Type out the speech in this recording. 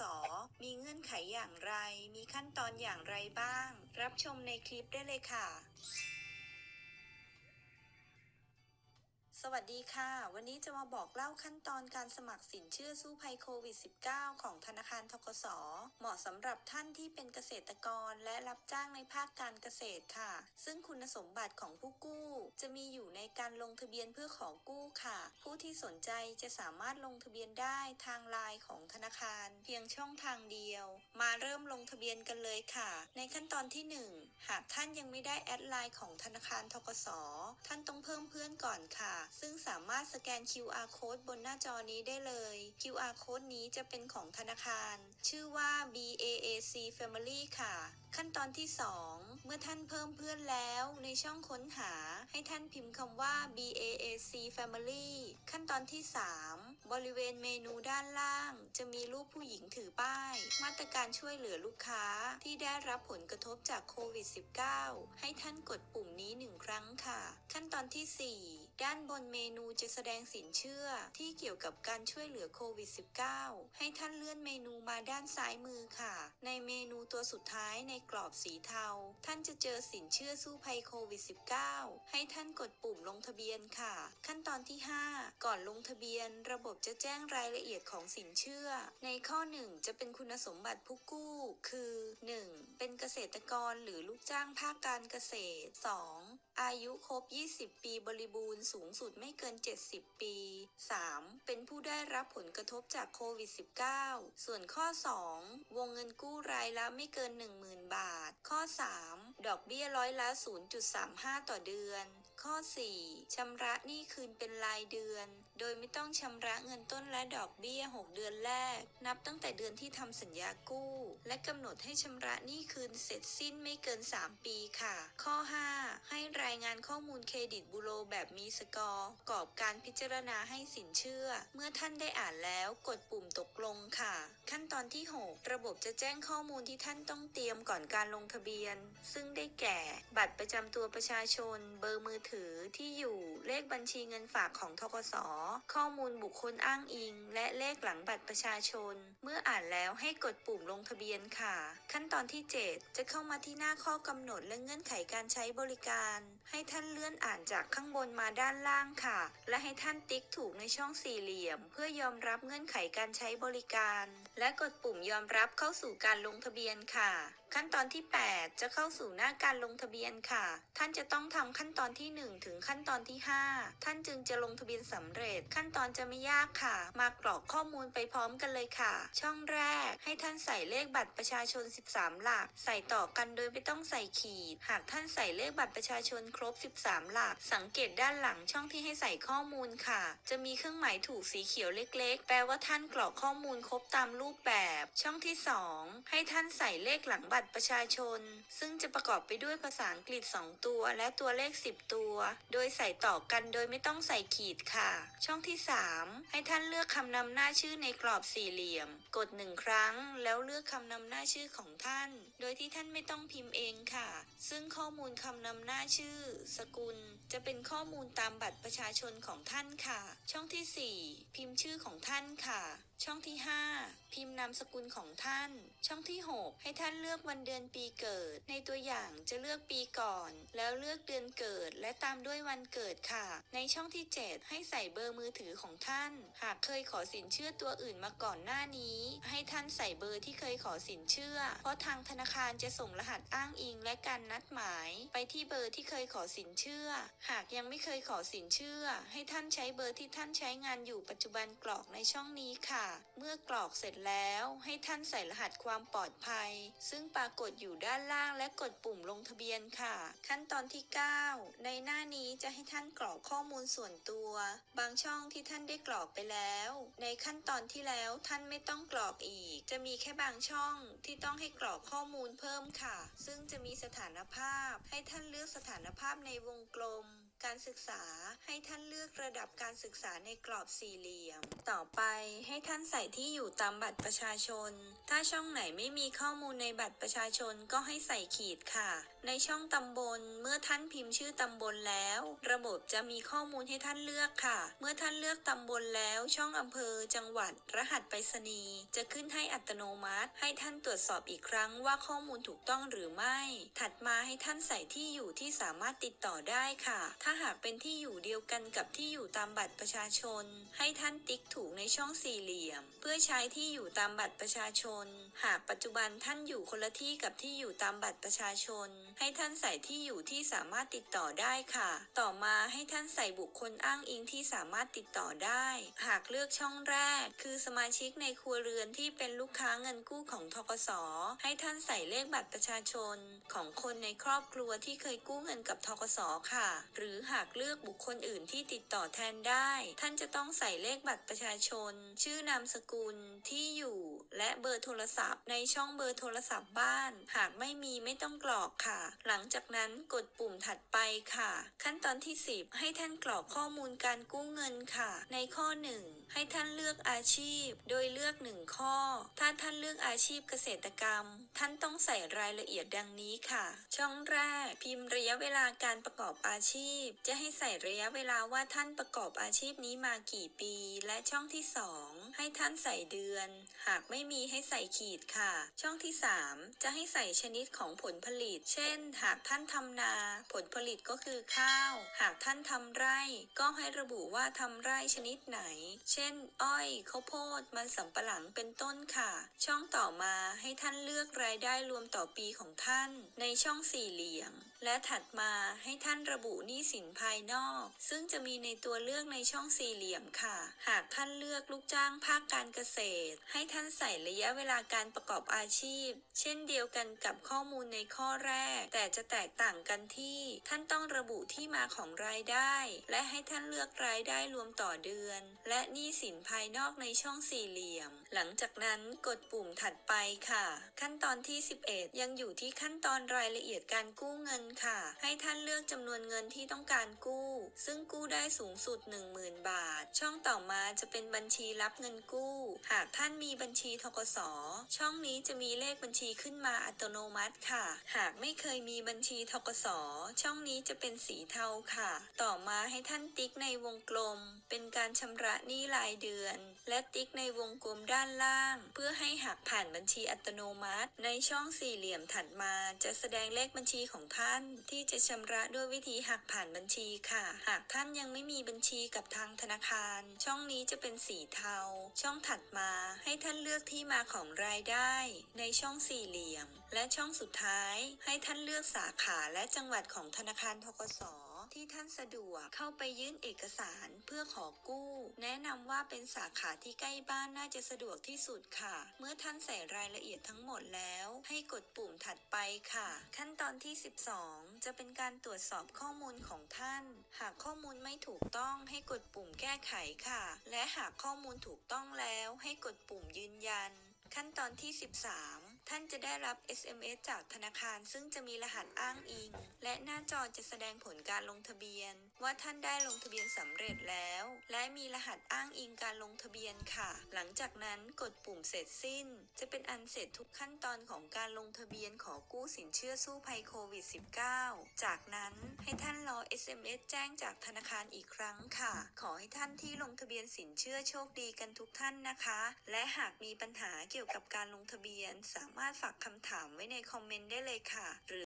ส มีเงื่อนไขอย่างไร มีขั้นตอนอย่างไรบ้าง รับชมในคลิปได้เลยค่ะ สวัสดีค่ะ วันนี้จะมาบอกเล่าขั้นตอนการสมัครสินเชื่อสู้ภัยโควิด -19 ของธนาคารทกส เหมาะสำหรับท่านที่เป็นเกษตรกรและรับจ้างในภาคการเกษตรค่ะ ซึ่งคุณสมบัติของผู้กู้ จะมีอยู่ในการลงทะเบียนเพื่อขอกู้ค่ะ ผู้ที่สนใจจะสามารถลงทะเบียนได้ทางไลน์ของธนาคาร เพียงช่องทางเดียว มาเริ่มลงทะเบียนกันเลยค่ะ ในขั้นตอนที่ 1 หากท่านยังไม่ได้แอดไลน์ของธนาคารทกส ท่านต้องเพิ่มเพื่อนก่อนค่ะ ซึ่งสามารถสแกน QR code บนหน้าจอนี้ได้เลย QR code นี้จะเป็นของธนาคาร ชื่อว่า BAAC Family ค่ะ ขั้นตอนที่ 2 เมื่อท่านเพิ่มเพื่อนแล้วในช่องค้นหาให้ท่านพิมพ์คำว่า BAAC Family ขั้นตอนที่ 3 บริเวณเมนูด้านล่าง จะมีรูปผู้หญิงถือป้าย มาตรการช่วยเหลือลูกค้าที่ได้รับผลกระทบจากโควิด -19 ให้ท่านกดปุ่มนี้หนึ่งครั้งค่ะขั้นตอนที่ 4 ด้านบนเมนูจะแสดงสินเชื่อที่เกี่ยวกับการช่วยเหลือโควิด -19 ให้ท่านเลื่อนเมนูมาด้านซ้ายมือค่ะ ในเมนูตัวสุดท้ายในกรอบสีเทา ท่านจะเจอสินเชื่อสู้ภัยโควิด -19 ให้ท่านกดปุ่มลงทะเบียนค่ะ ขั้นตอนที่ 5 ก่อนลงทะเบียน ระบบจะแจ้งรายละเอียดของสินเชื่อ ในข้อ 1 จะเป็นคุณสมบัติผู้กู้ คือ 1. เป็นเกษตรกรหรือลูกจ้างภาคการเกษตร 2. อายุครบ20 ปีบริบูรณ์สูงสุดไม่เกิน 70 ปี 3. เป็นผู้ได้รับผลกระทบจากโควิด -19 ส่วนข้อ 2 วงเงินกู้รายละไม่เกิน 10,000 บาท ข้อ 3 ดอกเบี้ยร้อยละ 0.35 ต่อเดือน ข้อ 4ชำระหนี้คืนเป็นรายเดือน โดยไม่ต้องชำระเงินต้นและดอกเบี้ย 6 เดือนแรก นับตั้งแต่เดือนที่ทำสัญญากู้ และกำหนดให้ชำระหนี้คืนเสร็จสิ้นไม่เกิน 3 ปีค่ะ ข้อ 5 ให้รายงานข้อมูลเครดิตบูโรแบบมีสกอร์ประกอบการพิจารณาให้สินเชื่อ เมื่อท่านได้อ่านแล้วกดปุ่มตกลงค่ะ ขั้นตอนที่ 6 ระบบจะแจ้งข้อมูลที่ท่านต้องเตรียมก่อนการลงทะเบียน ซึ่งได้แก่ บัตรประจำตัวประชาชน เบอร์มือถือที่อยู่เลขบัญชีเงินฝากของทกสข้อมูลบุคคลอ้างอิง และเลขหลังบัตรประชาชน เมื่ออ่านแล้วให้กดปุ่มลงทะเบียนค่ะ ขั้นตอนที่ 7 จะเข้ามาที่หน้าข้อกำหนดและเงื่อนไขการใช้บริการ ให้ท่านเลื่อนอ่านจากข้างบนมาด้านล่างค่ะ และให้ท่านติ๊กถูกในช่องสี่เหลี่ยม เพื่อยอมรับเงื่อนไขการใช้บริการ และกดปุ่มยอมรับเข้าสู่การลงทะเบียนค่ะ ขั้นตอนที่ 8 จะเข้าสู่หน้าการลงทะเบียนค่ะ ท่านจะต้องทำขั้นตอนที่ 1 ถึงขั้นตอนที่ 5 ท่านจึงจะลงทะเบียนสำเร็จ ขั้นตอนจะไม่ยากค่ะ มากรอกข้อมูลไปพร้อมกันเลยค่ะ ช่องแรก ให้ท่านใส่เลขบัตรประชาชน 13 หลัก ใส่ต่อกันโดยไม่ต้องใส่ขีด หากท่านใส่เลขบัตรประชาชนครบ 13 หลัก สังเกตด้านหลังช่องที่ให้ใส่ข้อมูลค่ะ จะมีเครื่องหมายถูกสีเขียวเล็ก ๆ แปลว่าท่านกรอกข้อมูลครบตามรูปแบบ ช่องที่ 2 ให้ท่านใส่เลขหลังบัตรประชาชน ซึ่งจะประกอบไปด้วยภาษาอังกฤษ 2 ตัว และตัวเลข 10 ตัว โดยใส่ต่อกันโดยไม่ต้องใส่ขีดค่ะ ช่องที่ 3 ให้ท่านเลือกคำนำหน้าชื่อในกรอบสี่เหลี่ยม กดหนึ่งครั้ง แล้วเลือกคำนำหน้าชื่อของท่าน โดยที่ท่านไม่ต้องพิมพ์เองค่ะ ซึ่งข้อมูลคำนำหน้าชื่อ สกุล จะเป็นข้อมูลตามบัตรประชาชนของท่านค่ะ ช่องที่ 4 พิมพ์ชื่อของท่านค่ะ ช่องที่ 5 พิมพ์นามสกุลของท่าน ช่องที่ 6 ให้ท่านเลือกวันเดือนปีเกิด ในตัวอย่างจะเลือกปีก่อน แล้วเลือกเดือนเกิด และตามด้วยวันเกิดค่ะ ในช่องที่ 7 ให้ใส่เบอร์มือถือของท่าน หากเคยขอสินเชื่อตัวอื่นมาก่อนหน้านี้ ให้ท่านใส่เบอร์ที่เคยขอสินเชื่อ เพราะทางธนาคารจะส่งรหัสอ้างอิง และการนัดหมาย ไปที่เบอร์ที่เคยขอสินเชื่อ หากยังไม่เคยขอสินเชื่อ ให้ท่านใช้เบอร์ที่ท่านใช้งานอยู่ปัจจุบันกรอกในช่องนี้ค่ะเมื่อกรอกเสร็จแล้วให้ท่านใส่รหัสความปลอดภัย ซึ่งปรากฏอยู่ด้านล่างและกดปุ่มลงทะเบียนค่ะ ขั้นตอนที่ 9 ในหน้านี้จะให้ท่านกรอกข้อมูลส่วนตัว บางช่องที่ท่านได้กรอกไปแล้ว ในขั้นตอนที่แล้วท่านไม่ต้องกรอกอีก จะมีแค่บางช่องที่ต้องให้กรอกข้อมูลเพิ่มค่ะ ซึ่งจะมีสถานภาพให้ท่านเลือกสถานภาพในวงกลม การศึกษาให้ท่านเลือกระดับการศึกษาในกรอบสี่เหลี่ยม ต่อไปให้ท่านใส่ที่อยู่ตามบัตรประชาชน ถ้าช่องไหนไม่มีข้อมูลในบัตรประชาชนก็ให้ใส่ขีดค่ะ ในช่องตำบล เมื่อท่านพิมพ์ชื่อตำบลแล้ว ระบบจะมีข้อมูลให้ท่านเลือกค่ะ เมื่อท่านเลือกตำบลแล้วช่องอำเภอ จังหวัด รหัสไปรษณีย์จะขึ้นให้อัตโนมัติ ให้ท่านตรวจสอบอีกครั้งว่าข้อมูลถูกต้องหรือไม่ ถัดมาให้ท่านใส่ที่อยู่ที่สามารถติดต่อได้ค่ะถ้าหากเป็นที่อยู่เดียวกันกับที่อยู่ตามบัตรประชาชน ให้ท่านติ๊กถูกในช่องสี่เหลี่ยม เพื่อใช้ที่อยู่ตามบัตรประชาชน หากปัจจุบันท่านอยู่คนละที่กับที่อยู่ตามบัตรประชาชน ให้ท่านใส่ที่อยู่ที่สามารถติดต่อได้ค่ะ ต่อมาให้ท่านใส่บุคคลอ้างอิงที่สามารถติดต่อได้ หากเลือกช่องแรก คือสมาชิกในครัวเรือนที่เป็นลูกค้าเงินกู้ของทกสให้ท่านใส่เลขบัตรประชาชน ของคนในครอบครัวที่เคยกู้เงินกับทกสค่ะ หรือหากเลือกบุคคลอื่นที่ติดต่อแทนได้ ท่านจะต้องใส่เลขบัตรประชาชน ชื่อนามสกุลที่อยู่ และเบอร์โทรศัพท์ ในช่องเบอร์โทรศัพท์บ้าน หากไม่มีไม่ต้องกรอกค่ะ หลังจากนั้นกดปุ่มถัดไปค่ะ ขั้นตอนที่ 10 ให้ท่านกรอกข้อมูลการกู้เงินค่ะ ในข้อ 1 ให้ท่านเลือกอาชีพ โดยเลือก 1 ข้อ ถ้าท่านเลือกอาชีพเกษตรกรรม ท่านต้องใส่รายละเอียดดังนี้ค่ะ ช่องแรก พิมพ์ระยะเวลาการประกอบอาชีพ จะให้ใส่ระยะเวลาว่าท่านประกอบอาชีพนี้มากี่ปี และช่องที่ 2 ให้ท่านใส่เดือน หากไม่มีให้ใส่ขีดค่ะ ช่องที่ 3 จะให้ใส่ชนิดของผลผลิต เช่น หากท่านทำนา ผลผลิตก็คือข้าว หากท่านทำไร่ ก็ให้ระบุว่าทำไร่ชนิดไหน เช่น อ้อยข้าวโพด มันสำปะหลังเป็นต้นค่ะ ช่องต่อมาให้ท่านเลือกรายได้รวมต่อปีของท่าน ในช่องสี่เหลี่ยม และถัดมาให้ท่านระบุหนี้สินภายนอก ซึ่งจะมีในตัวเลือกในช่องสี่เหลี่ยมค่ะ หากท่านเลือกลูกจ้างภาคการเกษตร ให้ท่านใส่ระยะเวลาการประกอบอาชีพ เช่นเดียวกันกับข้อมูลในข้อแรก แต่จะแตกต่างกันที่ท่านต้องระบุที่มาของรายได้ และให้ท่านเลือกรายได้รวมต่อเดือน และหนี้สินภายนอกในช่องสี่เหลี่ยม หลังจากนั้นกดปุ่มถัดไปค่ะ ขั้นตอนที่ 11 ยังอยู่ที่ขั้นตอนรายละเอียดการกู้เงินค่ะ ให้ท่านเลือกจำนวนเงินที่ต้องการกู้ ซึ่งกู้ได้สูงสุด 10,000 บาท ช่องต่อมาจะเป็นบัญชีรับเงินกู้ หากท่านมีบัญชีทกสช่องนี้จะมีเลขบัญชีขึ้นมาอัตโนมัติค่ะ หากไม่เคยมีบัญชีทกสช่องนี้จะเป็นสีเทาค่ะ ต่อมาให้ท่านติ๊กในวงกลม เป็นการชำระหนี้รายเดือน และติ๊กในวงกลมด้านล่าง เพื่อให้หักผ่านบัญชีอัตโนมัติ ในช่องสี่เหลี่ยมถัดมา จะแสดงเลขบัญชีของท่าน ที่จะชำระด้วยวิธีหักผ่านบัญชีค่ะ หากท่านยังไม่มีบัญชีกับทางธนาคาร ช่องนี้จะเป็นสีเทา ช่องถัดมา ให้ท่านเลือกที่มาของรายได้ ในช่องสี่เหลี่ยม และช่องสุดท้าย ให้ท่านเลือกสาขาและจังหวัดของธนาคารทกส ที่ท่านสะดวกเข้าไปยื่นเอกสารเพื่อขอกู้ แนะนำว่าเป็นสาขาที่ใกล้บ้านน่าจะสะดวกที่สุดค่ะ เมื่อท่านใส่รายละเอียดทั้งหมดแล้ว ให้กดปุ่มถัดไปค่ะ ขั้นตอนที่ 12 จะเป็นการตรวจสอบข้อมูลของท่าน หากข้อมูลไม่ถูกต้องให้กดปุ่มแก้ไขค่ะ และหากข้อมูลถูกต้องแล้ว ให้กดปุ่มยืนยัน ขั้นตอนที่ 13 ท่านจะได้รับ SMS จากธนาคารซึ่งจะมีรหัสอ้างอิง และหน้าจอจะแสดงผลการลงทะเบียน ว่าท่านได้ลงทะเบียนสำเร็จแล้ว และมีรหัสอ้างอิงการลงทะเบียนค่ะ หลังจากนั้นกดปุ่มเสร็จสิ้น จะเป็นอันเสร็จทุกขั้นตอนของการลงทะเบียนขอกู้สินเชื่อสู้ภัยโควิด -19 จากนั้นให้ท่านรอ SMS แจ้งจากธนาคารอีกครั้งค่ะ ขอให้ท่านที่ลงทะเบียนสินเชื่อโชคดีกันทุกท่านนะคะ และหากมีปัญหาเกี่ยวกับการลงทะเบียน สามารถฝากคำถามไว้ในคอมเมนต์ได้เลยค่ะหรือ